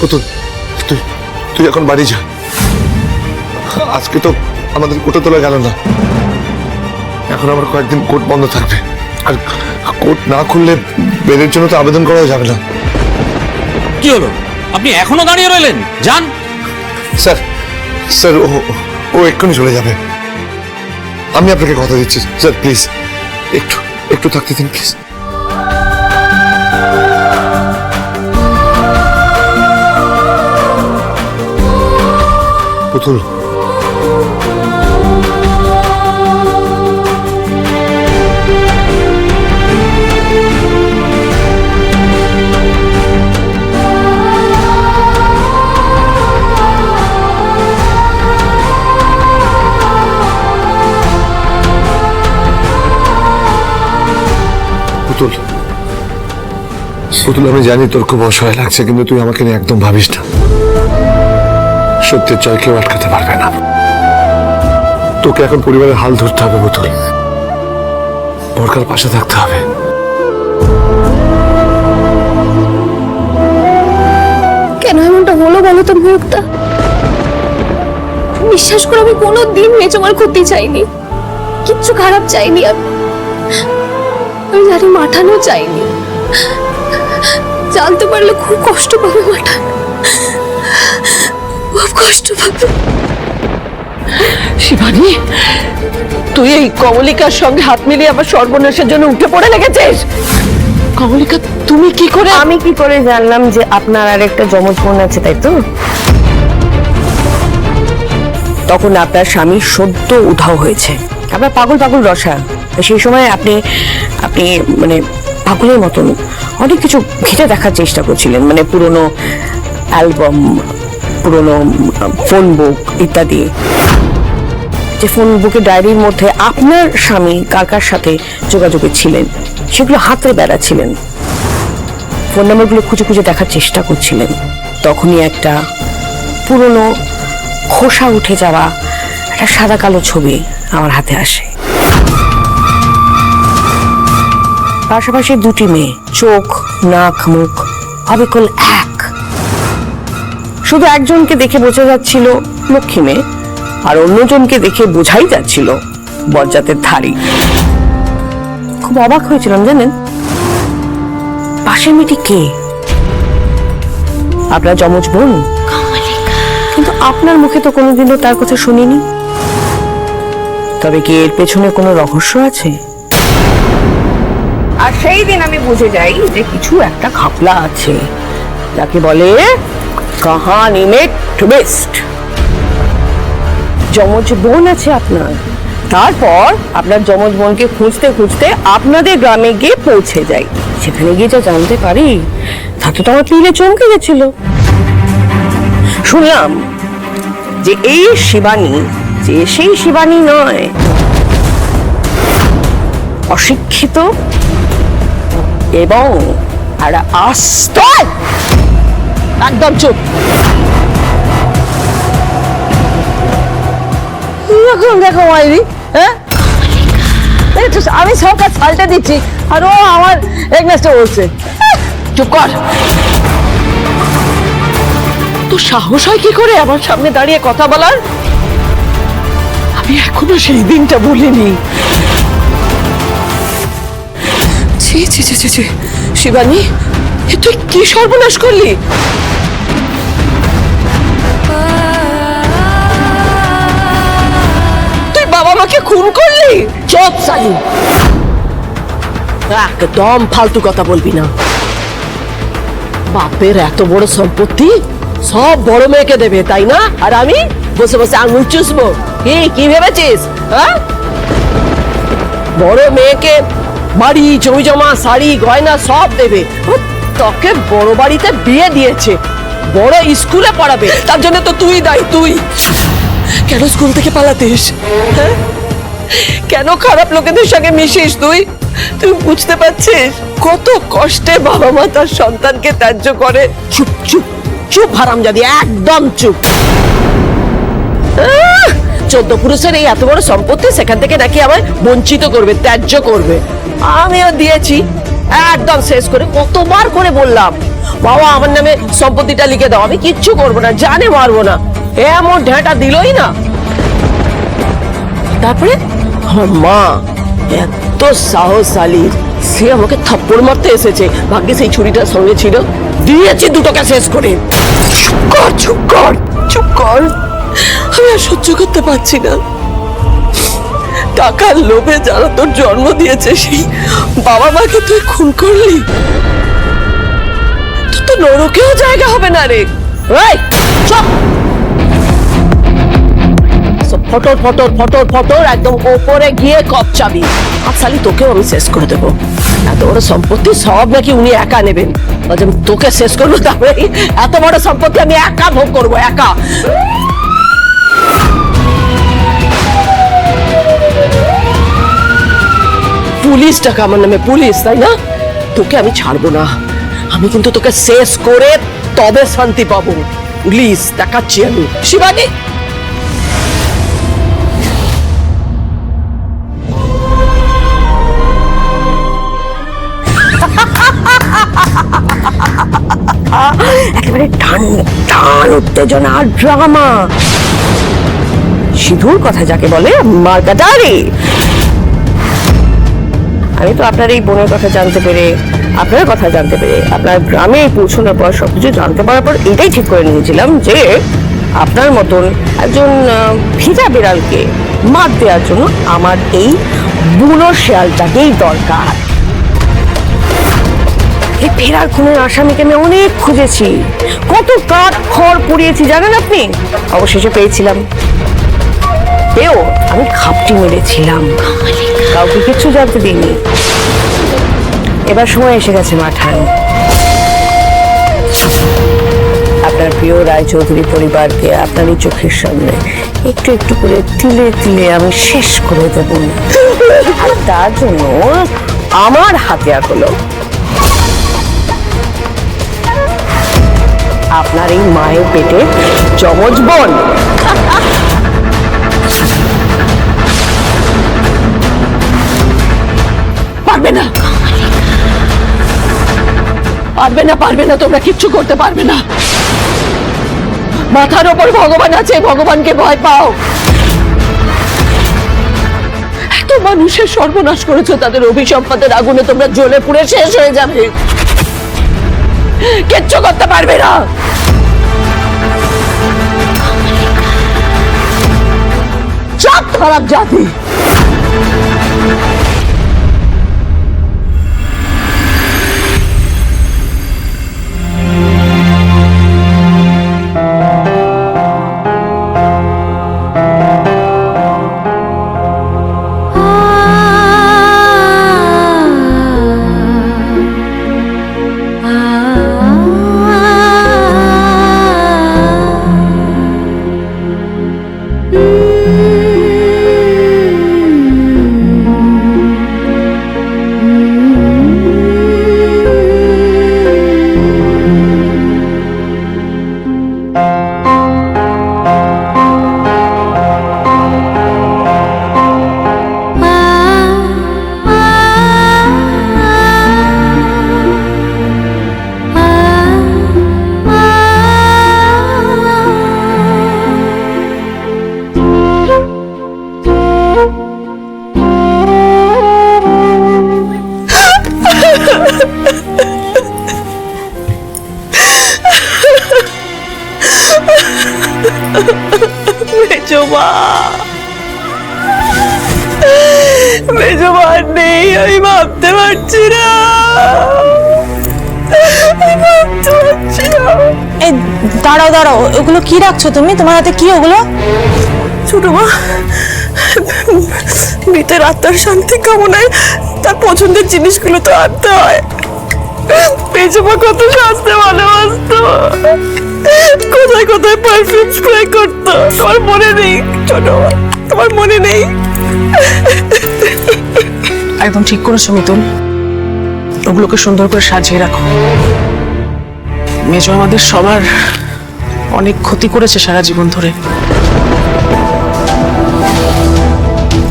পুতুল তুই তুই এখন বাড়ি যা। আজকে তো আমাদের কোর্টে তোলা গেল না। এখন আমার কয়েকদিন কোর্ট বন্ধ থাকবে। আর কোর্ট না খুললে বেলের জন্য তো আবেদন করাও যাবে না। কি হলো? আপনি এখনও দাঁড়িয়ে রইলেন? যান। স্যার স্যার ও ও এক্ষুনি চলে যাবে। আমি আপনাকে কথা দিচ্ছি। স্যার প্লিজ একটু একটু থাকতে দিন প্লিজ। পুতুল। পুতুল, আমি জানি তোর খুব অসহায় লাগছে, কিন্তু তুই আমাকে নিয়ে একদম ভাবিস না। সত্যের জয় কেউ আটকাতে পারবে না। তোকে এখন পরিবারের হাল ধরতে হবে, পুতুল। বরকার পাশে থাকতে হবে। কেন এমনটা হলো বলো তো মুক্তা বিশ্বাস করে আমি কোনো দিন মেজমার ক্ষতি চাইনি। কিচ্ছু খারাপ চাইনি আমি। আমি জানি মাঠানো চাইনি। জানতে পারলে খুব কষ্ট পাবে মাঠান। খুব কষ্ট পাবে। শিবানী তুই এই কমলিকার সঙ্গে হাত মিলিয়ে আমার সর্বনাশের জন্য উঠে পড়ে লেগেছিস? কমলিকা তুমি কি করে আমি কি করে জানলাম যে আপনার আর একটা যমজ বোন আছে তাই তো? তখন আপনার স্বামী সদ্য উধাও হয়েছে। আপনার পাগল পাগল রসা। সেই সময় আপনি আপনি মানে পাগলের মতন অনেক কিছু ঘেটে দেখার চেষ্টা করছিলেন মানে পুরনো অ্যালবাম পুরনো ফোন বুক ইত্যাদি। যে ফোন বুকের ডায়েরির মধ্যে আপনার স্বামী কার কার সাথে যোগাযোগে ছিলেন? সেগুলো হাতে বেড়াচ্ছিলেন ফোন নাম্বারগুলো খুঁজে খুঁজে দেখার চেষ্টা করছিলেন। তখনই একটা পুরনো, খোসা উঠে যাওয়া একটা সাদা কালো ছবি আমার হাতে আসে। পাশাপাশি দুটি মেয়ে, চোখ, নাক, মুখ, অবিকল এক। শুধু একজনকে দেখে বোঝা যাচ্ছিল লক্ষ্মী মেয়ে আর অন্যজনকে দেখে বোঝাই যাচ্ছিল বজ্জাতের ধারী খুব অবাক হয়েছিলাম জানেন? পাশের মেয়েটি কে? আপনার যমজ বোন? কিন্তু আপনার মুখে তো কোনোদিনও তার কথা শুনিনি। তবে কি এর পেছনে কোনো রহস্য আছে? আর সেই দিন আমি বুঝে যাই যে কিছু একটা খাপলা আছে। যাকে বলে কাহানি মে টুইস্ট যমজ বোন আছে আপনার। তারপর আপনার যমজ বোনকে খুঁজতে খুঁজতে আপনাদের গ্রামে গিয়ে পৌঁছে যাই সেখানে গিয়ে যা জানতে পারি তাতে তো আমার পিলে চমকে গেছিল। শুনলাম যে এই শিবানী, যে সেই শিবানী নয়, অশিক্ষিত এবং আর আস্ত একদম চুপ। দেখো মাইরি হ্যাঁ? আমি সব কাজ দিচ্ছি, আর ও আমার এগনেস্টে বলছে। চুপ কর। তো সাহস হয় কি করে আমার সামনে দাঁড়িয়ে কথা বলার? আমি এখনও সেই দিনটা ছি। শিবানী তুই কি সর্বনাশ করলি? তুই বাবা মাকে খুন করলি? চুপ সালি একদম ফালতু কথা বলবি না। বাপের এত বড় সম্পত্তি সব বড় মেয়েকে দেবে, তাই না? আর আমি বসে বসে আঙুল চুষবো। কি কি ভেবেছিস হ্যাঁ? বড় মেয়েকে বাড়ি, জমি জমা, শাড়ি, গয়না সব দেবে। তোকে বড় বাড়িতে বিয়ে দিয়েছে। বড় স্কুলে পড়াবে। তার জন্য তো তুই দায়ী, তুই। কেন স্কুল থেকে পালাতিস? হ্যাঁ? কেন খারাপ লোকেদের সঙ্গে মিশিস তুই? তুই বুঝতে পারছিস? কত কষ্টে বাবা মা তার সন্তানকে ত্যায্য করে। চুপ চুপ চুপ, হারামজাদি, একদম চুপ! চোদ্দ পুরুষের এই এত বড় সম্পত্তি সেখান থেকে নাকি আমায় বঞ্চিত করবে, ত্যায্য করবে। আমিও দিয়েছি। একদম শেষ করে কতবার করে বললাম, বাবা আমার নামে সম্পত্তিটা লিখে দাও, আমি কিচ্ছু করব না, জানে মারবো না, এমন ঢেঁটা দিলই না। তারপরে মা এত সাহসালী সে আমাকে থাপ্পড় মারতে এসেছে, ভাগ্যে সেই ছুরিটার সঙ্গে ছিল, দিয়েছি দুটোকে শেষ করে। কর, চুপ কর চুপ কর, আমি আর সহ্য করতে পারছি না। টাকার লোভে যারা তোর জন্ম দিয়েছে, সেই বাবা মাকে তুই খুন করলি? তো নরকেও জায়গা হবে না রে। ফটর ফটর ফটর ফটর, একদম ওপরে গিয়ে কপচাবি আর সালি তোকেও আমি শেষ করে দেবো। এত বড় সম্পত্তি সব নাকি উনি একা নেবেন। বলছে তোকে শেষ করব তারপরে এত বড় সম্পত্তি আমি একা ভোগ করব, একা। পুলিশ টাকা আমার নামে, পুলিশ, তাই না? তোকে আমি ছাড়বো না। আমি কিন্তু তোকে শেষ করে তবে শান্তি পাবো। পুলিশ, দেখাচ্ছি আমি। শিবানী! একেবারে টান টান উত্তেজনা ড্রামা সিধুর কথা যাকে বলে মার্কাটারি। আমি তো আপনার এই বোনের কথা জানতে পেরে, আপনার কথা জানতে পেরে, আপনার গ্রামে পৌঁছানোর পর সবকিছু জানতে পারার পর এটাই ঠিক করে নিয়েছিলাম যে আপনার মতন একজন ভিজা বিড়ালকে মাত দেওয়ার জন্য আমার এই বুনো শেয়ালটাকেই দরকার। এই ফেরার খুনের আসামিকে আমি অনেক খুঁজেছি। কত কাঠ খড় পুড়িয়েছি জানেন আপনি? অবশেষে পেয়েছিলাম। পেও আমি খাপটি মেরেছিলাম। কাউকে কিছু জানতে দিইনি। এবার সময় এসে গেছে মাঠান। আপনার প্রিয় রায়চৌধুরী পরিবারকে আপনারই চোখের সামনে একটু একটু করে তিলে তিলে আমি শেষ করে দেব। আর তার জন্য আমার হাতিয়ার হলো আপনার এই মায়ের পেটে যমজ বোন। পারবে না পারবে না, তোমরা কিচ্ছু করতে পারবে না। মাথার ওপর ভগবান আছে, ভগবানকে ভয় পাও। এত মানুষের সর্বনাশ করেছ, তাদের অভিসম্পাদের আগুনে তোমরা জ্বলে পুড়ে শেষ হয়ে যাবে। কিচ্ছু করতে পারবে না। সব খারাপ জাতি। এই দাঁড়াও দাঁড়াও ওগুলো কি রাখছো তুমি? তোমার হাতে কি ওগুলো? ছোট মা মৃতের আত্মার শান্তি কামনায় তার পছন্দের জিনিসগুলো তো আনতে হয়। মেজমা কত সাজতে ভালোবাসতো। কোথায় কোথায় পারফিউম স্প্রে করতো? তোমার মনে নেই ছোট মা তোমার মনে নেই। একদম ঠিক করেছ মিতুল। ওগুলোকে সুন্দর করে সাজিয়ে রাখো। মেজো আমাদের সবার অনেক ক্ষতি করেছে সারা জীবন ধরে।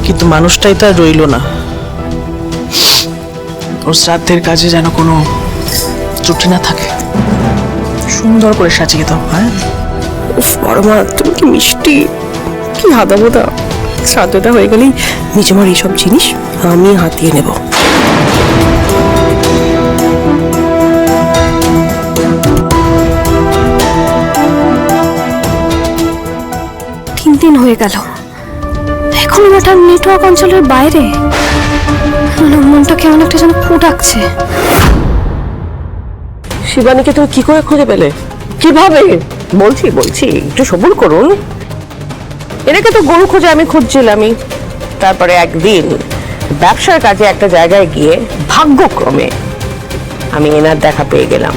কিন্তু মানুষটাই তার রইল না। ওর শ্রাদ্ধের কাজে যেন কোনো ত্রুটি না থাকে। সুন্দর করে সাজিয়ে দাও হ্যাঁ? উফ, বড় মা, তুমি কি মিষ্টি? কি হাদা বোদা শ্রাদ্ধটা হয়ে গেলেই নিজেমার এইসব জিনিস আমি হাতিয়ে নেব। দিন হয়ে গেল? এখন মাঠান নেটওয়ার্ক অঞ্চলের বাইরে। মানে মনটা কেমন একটা যেন ফু ডাকছে। শিবানীকে তুমি কি করে খুঁজে পেলে? কীভাবে? বলছি বলছি, একটু সবুর করুন। এনাকে তো গরু খোঁজে আমি খুঁজছিলামই। তারপরে একদিন ব্যবসার কাজে একটা জায়গায় গিয়ে ভাগ্যক্রমে আমি এনার দেখা পেয়ে গেলাম।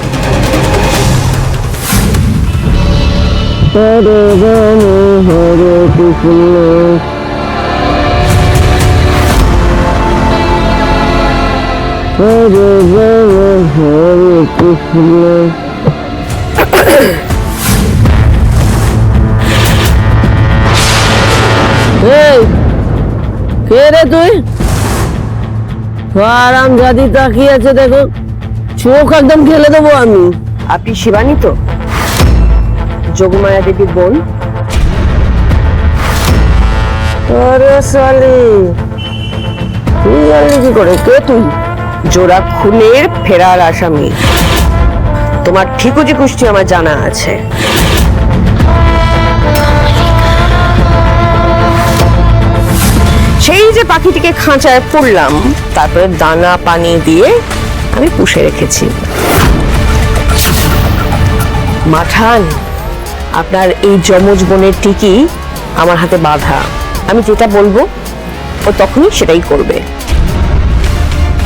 কে রে তুই? আরাম জাদি তাকিয়ে আছে, দেখো। চোখ একদম ফেলে দেবো আমি। আপনি শিবানী তো? যোগমায়া দেবীর বোন। আরে সালি তুই জানলি কি করে? কে তুই? জোড়া খুনের ফেরার আসামি। তোমার ঠিকুজি কুষ্টি আমার জানা আছে। সেই যে পাখিটিকে খাঁচায় পড়লাম তারপরে দানা পানি দিয়ে আমি পুষে রেখেছি। মাঠান আপনার এই যমজ বোনের টিকি আমার হাতে বাঁধা। আমি যেটা বলব, ও তখনই সেটাই করবে।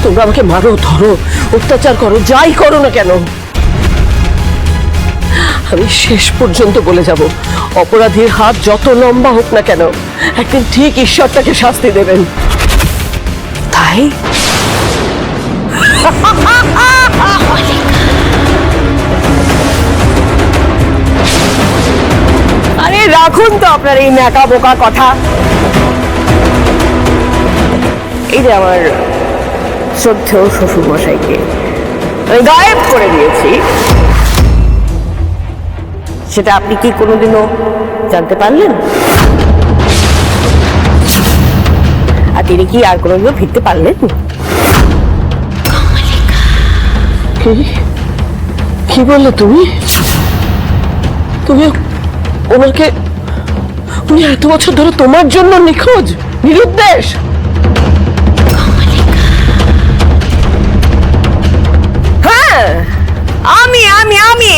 তোমরা আমাকে মারো, ধরো, অত্যাচার করো, যাই করো না কেন? আমি শেষ পর্যন্ত বলে যাব। অপরাধীর হাত যত লম্বা হোক না কেন, একদিন ঠিক ঈশ্বর তাকে শাস্তি দেবেন। তাই? আরে রাখুন তো আপনার এই ন্যাকা বোকা কথা। এই যে আমার শ্রদ্ধেয় শ্বশুর মশাইকে আমি গায়েব করে দিয়েছি। সেটা আপনি কি কোনোদিনও জানতে পারলেন? আর তিনি কি আর কোনোদিনও ফিরতে পারলেন? কি বললে তুমি? তুমি ওনাকে উনি এত বছর ধরে তোমার জন্য নিখোঁজ, নিরুদ্দেশ। হ্যাঁ আমি আমি আমি।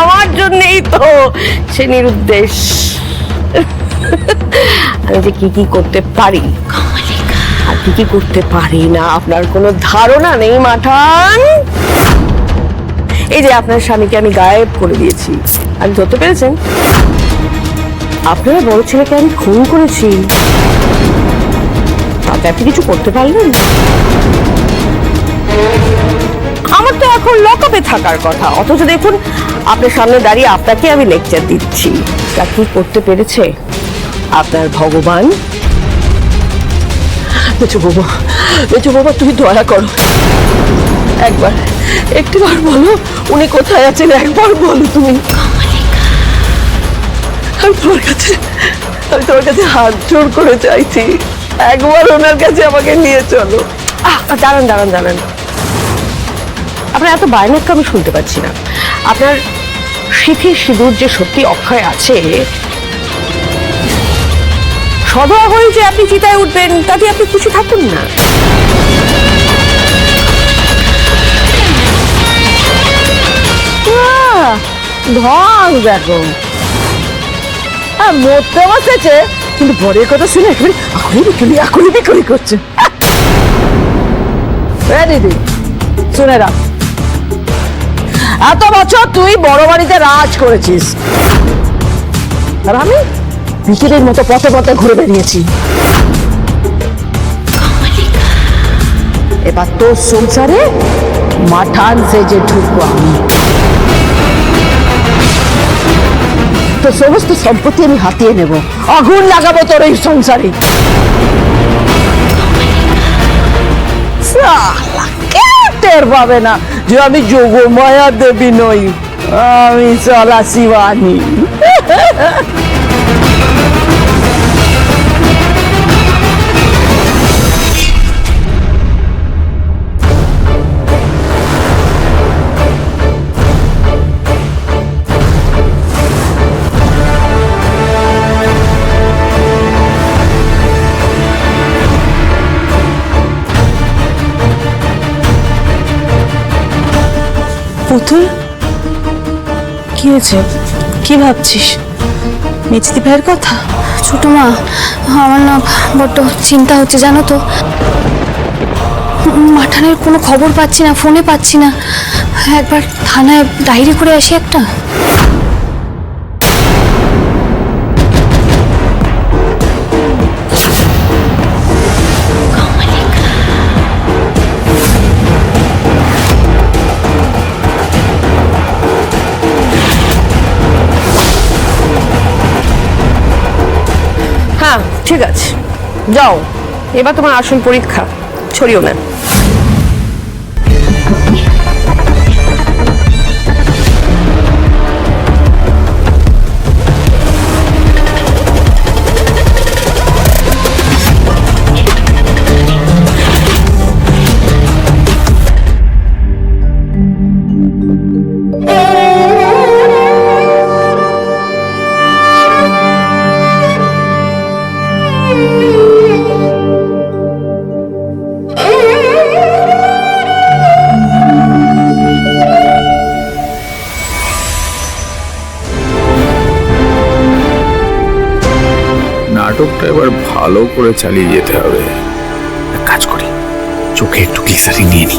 আমার জন্যই তো সে নিরুদ্দেশ। আমি যে কি কি করতে পারি? আর কি কি করতে পারি না? আপনার কোনো ধারণা নেই, মাঠান? এই যে আপনার স্বামীকে আমি গায়েব করে দিয়েছি। আপনি ধরতে পেরেছেন আপনার বড় ছেলেকে আমি খুন করেছি। তাতে আপনি কিছু করতে পারলেন? আমার তো এখন লকআপে থাকার কথা। অথচ দেখুন, আপনার সামনে দাঁড়িয়ে আপনাকে আমি লেকচার দিচ্ছি। তা কি করতে পেরেছে? আপনার ভগবান? বেচু বাবা বেচু বাবা তুমি দয়া করো। একবার, একটিবার বলো, উনি কোথায় আছেন? একবার বলো তুমি। আমি তোমার কাছে আমি তোমার কাছে হাত জোর করে চাইছি। একবার ওনার কাছে আমাকে নিয়ে চলো। আহ, দাঁড়ান দাঁড়ান দাঁড়ান। আপনার এত বায়নাক্য আমি শুনতে পাচ্ছি না। আপনার সিথির সিঁদুর যে সত্যি অক্ষয় আছে সদা হয়ে যে আপনি চিতায় উঠবেন তাতে আপনি কিছু থাকুন না। ঢং দেখো মরতে বসেছে কিন্তু বরের কথা শুনে একেবারে আকুলি বিকুলি আকুলি বিকুলি করছে। এ দিদি, শুনে রাখ। এত বছর তুই বড় বাড়িতে রাজ করেছিস। আর আমি বিকেলের মতো পথে পথে ঘুরে বেরিয়েছি এবার তোর সংসারে মাঠান সেজে ঢুকবো আমি। তো সমস্ত সম্পত্তি আমি হাতিয়ে নেব। আগুন লাগাবো তোর এই সংসারে। টের পাবে না যে আমি যোগমায়া দেবী নই? আমি চলা শিবানী। পুতুল কি হয়েছে? কি ভাবছিস? মেজদি ভাইয়ের কথা? ছোট মা, আমার না বড্ড চিন্তা হচ্ছে, জানো তো। মাঠানের কোনো খবর পাচ্ছি না, ফোনে পাচ্ছি না। একবার থানায় ডায়েরি করে আসি একটা। ঠিক আছে যাও। এবার তোমার আসল পরীক্ষা ছড়িও না। ভালো করে চালিয়ে যেতে হবে। এক কাজ করি চোখে একটু গ্লিসারিন নিয়ে নি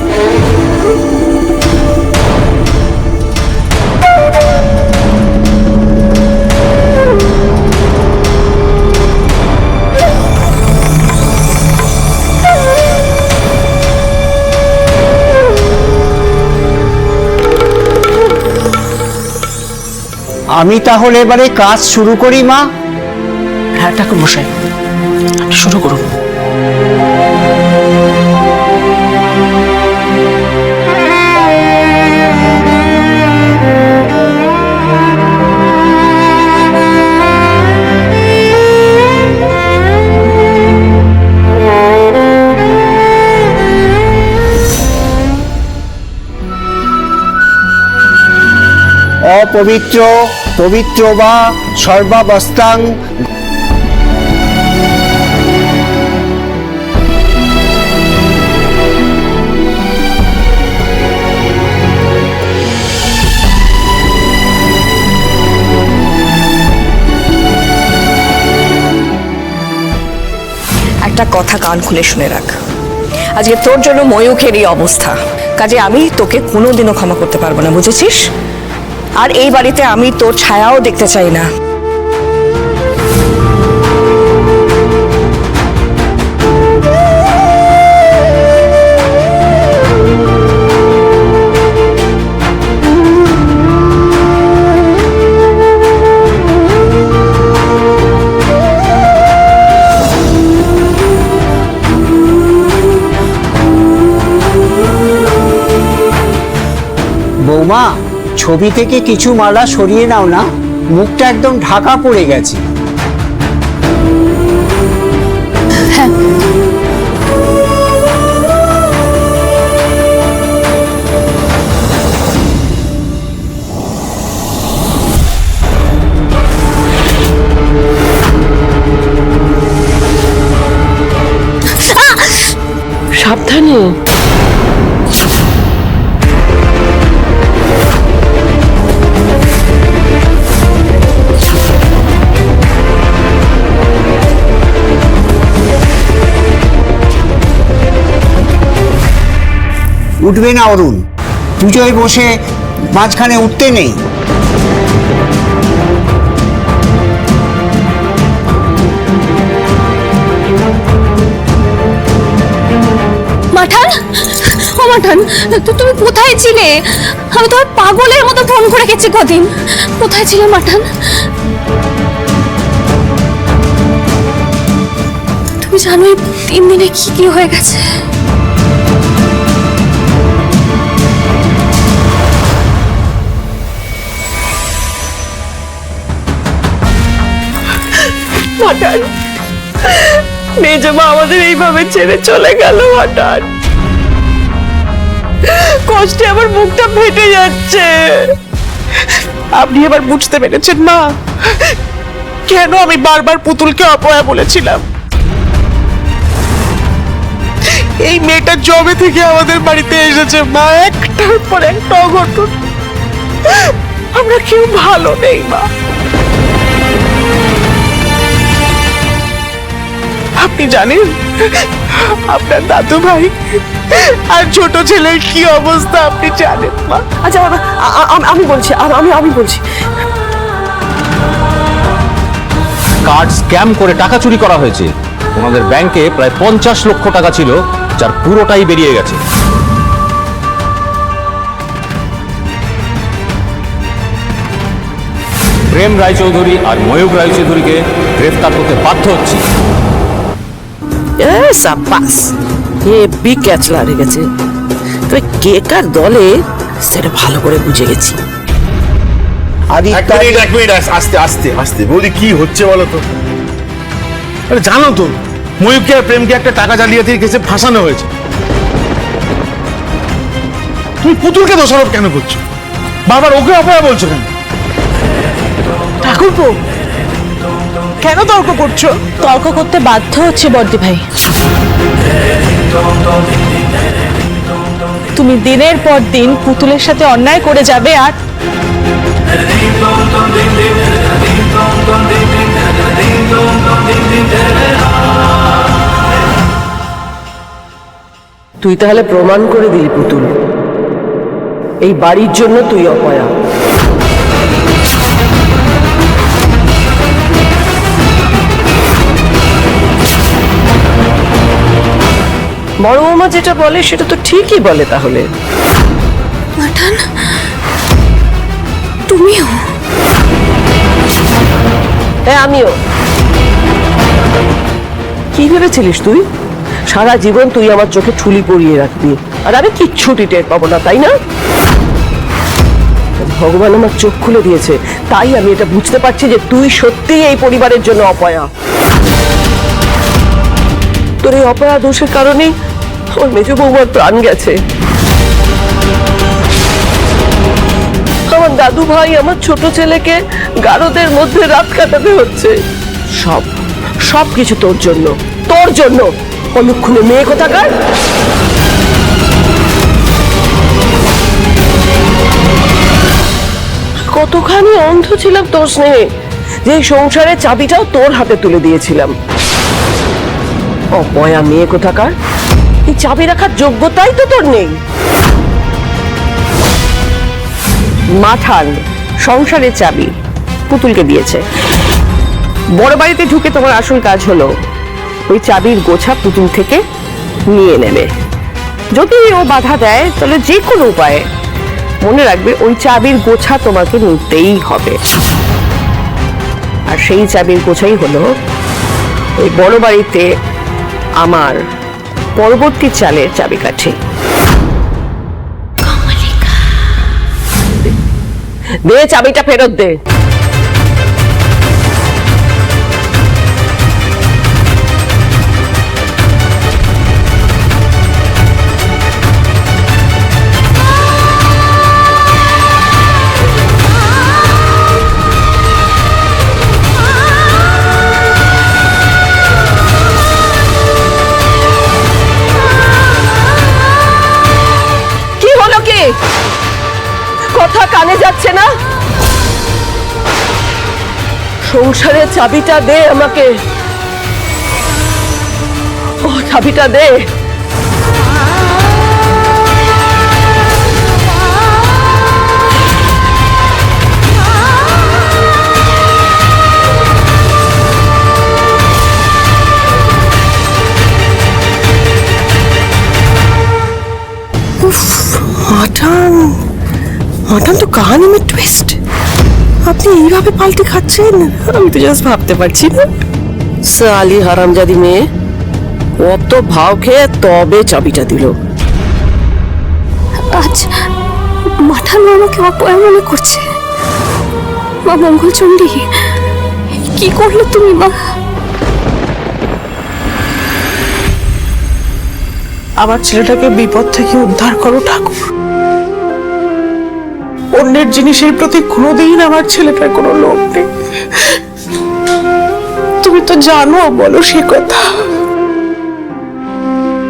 আমি তাহলে এবারে কাজ শুরু করি মা। হ্যাঁ ঠাকুর মশাই শুরু করুন। অপবিত্র পবিত্র বা সর্বাবস্থাং একটা কথা কান খুলে শুনে রাখ। আজকে তোর জন্য ময়ূখের এই অবস্থা। কাজে আমি তোকে কোনোদিনও ক্ষমা করতে পারব না, বুঝেছিস? আর এই বাড়িতে আমি তোর ছায়াও দেখতে চাই না। বৌমা ছবি থেকে কিছু মালা সরিয়ে নাও না মুখটা একদম ঢাকা পড়ে গেছে। সাবধানে। উঠবে না অরুণ। পুজোয় বসে মাঝখানে উঠতে নেই। মাঠান? ও মাঠান তুমি কোথায় ছিলে? আমি তোমার পাগলের মতো ফোন করে গেছি কদিন। কোথায় ছিলে মাঠান? তুমি জানো এই তিন দিনে কি কি হয়ে গেছে। মাটান মেজমা আমাদের এইভাবে ছেড়ে চলে গেল হঠাৎ কষ্টে আমার মুখটা ফেটে যাচ্ছে। আপনি এবার বুঝতে পেরেছেন, মা, কেন আমি বারবার পুতুলকে অপয়া বলেছিলাম? এই মেয়েটা জবে থেকে আমাদের বাড়িতে এসেছে, মা, একটার পর একটা অঘটন। আমরা কেউ ভালো নেই, মা। আপনি জানেন আপনার দাদু ভাই আর ছোট ছেলের কি অবস্থা আপনি জানেন মা? আচ্ছা বাবা, আমি বলছি আমি আমি বলছি। কার্ড স্ক্যাম করে টাকা চুরি করা হয়েছে। ওনাদের ব্যাংকে প্রায় পঞ্চাশ লক্ষ টাকা ছিল যার পুরোটাই বেরিয়ে গেছে। প্রেম রায়চৌধুরী আর ময়ূক রায়চৌধুরীকে গ্রেফতার করতে বাধ্য হচ্ছি। সাব্বাস ক্যাচ গেছে। তবে কে কার দলে সেটা ভালো করে বুঝে গেছি। এক মিনিট এক মিনিট আস্তে আস্তে আস্তে। বৌদি কি হচ্ছে বলো তো? আরে জানো তো ময়ূরকে আর প্রেমকে একটা টাকা জালিয়াতির কেসে ফাঁসানো হয়েছে। তুমি পুতুলকে দোষারোপ কেন করছ? বাবার ওকে অপয়া বলছো কেন? ঠাকুরপো কেন তর্ক করছ? তর্ক করতে বাধ্য হচ্ছে বর্দি ভাই। তুমি দিনের পর দিন পুতুলের সাথে অন্যায় করে যাবে আর তুই তাহলে প্রমাণ করে দিলি পুতুল। এই বাড়ির জন্য তুই অপয়া। বড় বৌমা যেটা বলে সেটা তো ঠিকই বলে তাহলে। মাঠান তুমিও? হ্যাঁ আমিও। কি ভেবেছিলিস তুই? সারা জীবন তুই আমার চোখে ঠুলি পরিয়ে রাখবি। আর আমি কিচ্ছুটি টের পাবো না তাই না? ভগবান আমার চোখ খুলে দিয়েছে। তাই আমি এটা বুঝতে পারছি যে তুই সত্যিই এই পরিবারের জন্য অপয়া। তোর এই অপয়া দোষের কারণেই আমার মেজ বৌমার প্রাণ গেছে। আমার দাদু ভাই, আমার ছোট ছেলেকে গারদের মধ্যে রাত কাটাতে হচ্ছে। সব সব কিছু তোর জন্য তোর জন্য। অলক্ষণে মেয়ে কোথাকার? কতখানি অন্ধ ছিলাম তোর স্নেহে, যে সংসারের চাবিটাও তোর হাতে তুলে দিয়েছিলাম। অপয়া মেয়ে কোথাকার? চাবি রাখার যোগ্যতাই তো তোর নেই। মাঠান সংসারের চাবি, পুতুলকে দিয়েছে। বড় বাড়িতে ঢুকে তোমার আসল কাজ হলো, ওই চাবির গোছা পুতুল থেকে নিয়ে নেবে। যদি ও বাধা দেয়, তাহলে যে কোনো উপায়ে মনে রাখবে ওই চাবির গোছা তোমাকে নিতেই হবে। আর সেই চাবির গোছাই হলো ওই বড় বাড়িতে আমার পরবর্তী চালের চাবিকাঠি। দে চাবিটা ফেরত দে। সংসারের চাবিটা দে আমাকে। ও চাবিটা দে। মাটন। মাটন তো কাহানি মে টুইস্ট আপনি এইভাবে পাল্টে খাচ্ছেন? আমি তো জাস্ট ভাবতে পারছি না। সালি হারামজাদি মেয়ে অত ভাও খেয়ে তবে চাবিটা দিল। আজ মাঠানো আমাকে অপয়া মনে করছে। মা মঙ্গলচণ্ডী কি করল তুমি মা? আমার ছেলেটাকে বিপদ থেকে উদ্ধার করো ঠাকুর। অন্যের জিনিসের প্রতি কোনোদিন আমার ছেলেটার কোনো লোভ নেই। তুমি তো জানো, বলো সে কথা।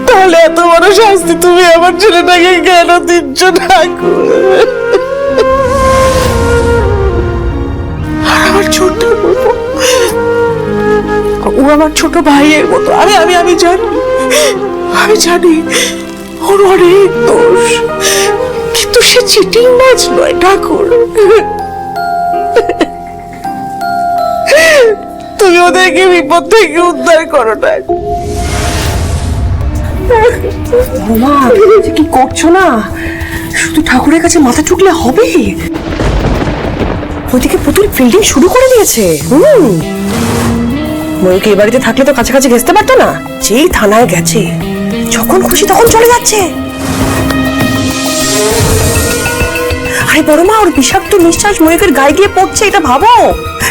তাহলে এত বড় শাস্তি তুমি আমার ছেলেটাকে কেন দিচ্ছ ঠাকুর আর আমার ছোট ও আমার ছোট ভাইয়ের মতো। আরে, আমি আমি জানি। আমি জানি ওর অনেক দোষ। কিন্তু সে চিটিং মাছ নয় ঠাকুর। তুমি ওদেরকে বিপদ থেকে উদ্ধার করো ঠাকুর। মা কি করছ না? শুধু ঠাকুরের কাছে মাথা ঠুকলে হবে? ওইদিকে পুতুল ফিল্ডিং শুরু করে দিয়েছে। হুম। এ বাড়িতে থাকলে তো কাছাকাছি ঘেসতে পারতো না। যেই থানায় গেছে যখন খুশি তখন চলে যাচ্ছে। আরে বড় মা ওর বিষাক্ত নিঃশ্বাস ময়ূকের গায়ে গিয়ে পড়ছে এটা ভাবো।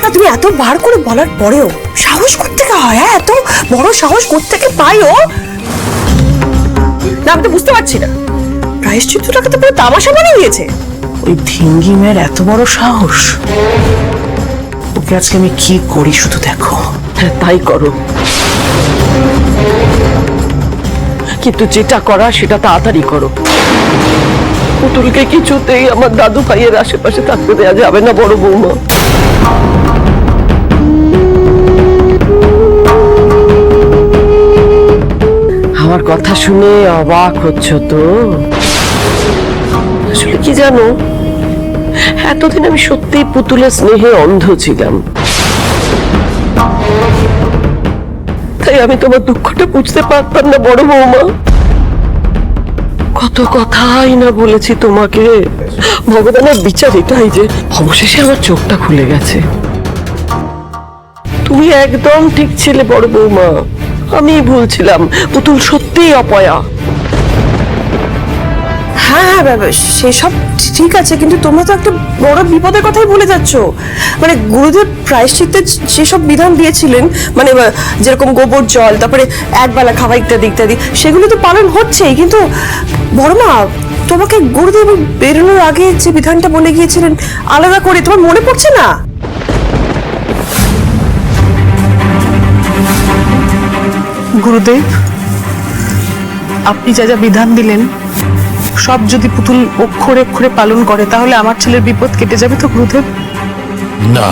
না তুমি এত বার করে বলার পরেও সাহস করতে হয় হ্যাঁ? এত বড় সাহস করতে পাই ও? না আমি তো বুঝতে পারছি না। প্রায়শ্চিত্তটাকে তো পুরো তামাশা বানিয়ে দিয়েছে। ওই ধিঙ্গি মেয়ের এত বড় সাহস? ওকে আজকে আমি কি করি শুধু দেখো। হ্যাঁ তাই করো। কিন্তু যেটা করা সেটা তাড়াতাড়ি করো। পুতুলকে কিছুতেই আমার দাদু ভাইয়ের আশেপাশে থাকতে দেওয়া যাবে না, বড় বৌমা। আমার কথা শুনে অবাক হচ্ছ তো। আসলে কি জানো, এতদিন আমি সত্যিই পুতুলের স্নেহে অন্ধ ছিলাম। তাই আমি তোমার দুঃখটা বুঝতে পারতাম না, বড় বৌমা। কত কথাই না বলেছি তোমাকে। ভগবানের বিচার এটাই যে, অবশেষে আমার চোখটা খুলে গেছে। তুমি একদম ঠিক ছিলে, বড় বৌমা। আমি ভুলছিলাম পুতুল সত্যিই অপয়া। হ্যাঁ হ্যাঁ সেসব ঠিক আছে, কিন্তু তোমরা তো একটা বড় বিপদের কথাই বলে যাচ্ছ। মানে গুরুদেব প্রায়শ্চিত্তের যেসব বিধান দিয়েছিলেন মানে যেরকম গোবর জল, তারপরে একবেলা খাওয়া ইত্যাদি ইত্যাদি, সেগুলো তো পালন হচ্ছেই, কিন্তু বড় মা তোমাকে গুরুদেব বেরোনোর আগে যে বিধানটা বলে গিয়েছিলেন, আলাদা করে, তোমার মনে পড়ছে না? গুরুদেব, আপনি যা যা বিধান দিলেন সব যদি পুতুল অক্ষরে অক্ষরে পালন করে তাহলে আমার ছেলের বিপদ কেটে যাবে তো গুরুদেব? না।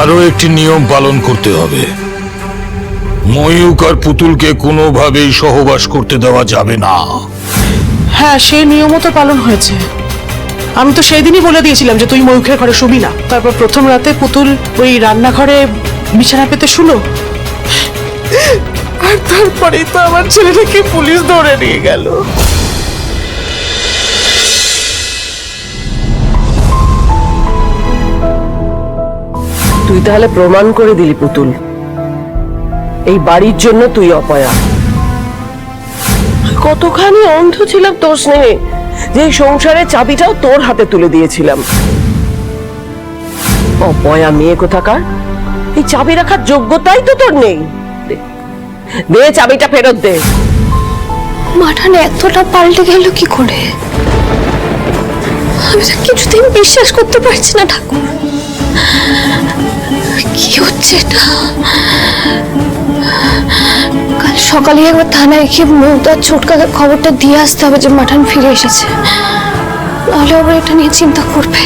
আরও একটি নিয়ম পালন করতে হবে। ময়ূক আর পুতুলকে কোনোভাবেই সহবাস করতে দেওয়া যাবে না। হ্যাঁ সেই নিয়মও তো পালন হয়েছে। আমি তো সেই দিনই বলে দিয়েছিলাম যে তুই ময়ূখের ঘরে শুবি না। তারপর প্রথম রাতে পুতুল ওই রান্নাঘরে বিছানা পেতে শুলো। আর তারপরেই তো আমার ছেলেটাকে পুলিশ ধরে নিয়ে গেল। তুই তাহলে প্রমাণ করে দিলি পুতুল। এই বাড়ির জন্য তুই অপয়া। কতখানি অন্ধ ছিলাম তোর স্নেহে, যে সংসারের চাবিটাও তোর হাতে তুলে দিয়েছিলাম। অপয়া মেয়ে কোথাকার? এই চাবি রাখার যোগ্যতাই তো তোর নেই। দে- চাবিটা ফেরত দে। মাঠান এতটা পাল্টে গেল কি করে? আমি কিছুতেই বিশ্বাস করতে পারছি না ঠাকুর। কি হচ্ছে এটা? কাল সকালে একবার থানায় গিয়ে মৌতার ছোটকাকে খবরটা দিয়ে আসতে হবে যে মাঠান ফিরে এসেছে। নাহলে আবার এটা নিয়ে চিন্তা করবে।